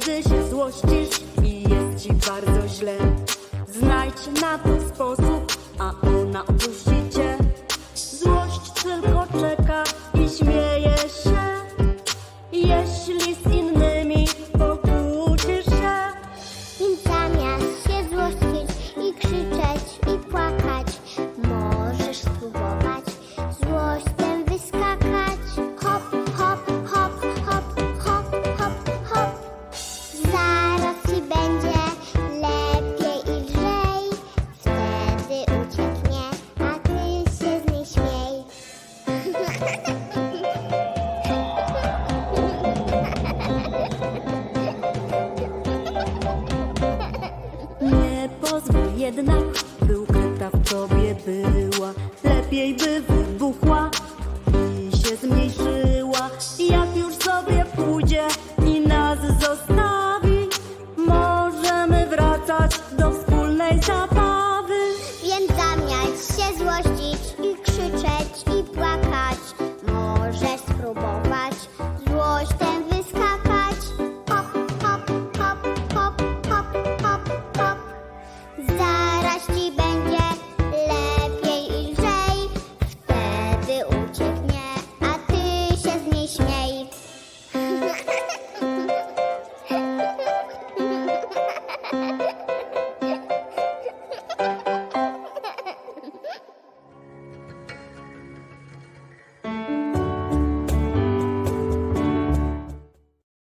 gdy się złościsz i jest ci bardzo źle. Znajdź na to sposób, a ona opuści cię. Nie pozwól jednak, by ukryta w tobie była. Lepiej by wybuchła i się zmniejszyła. Jak już sobie pójdzie i nas zostawi, możemy wracać do wspólnej zabawy.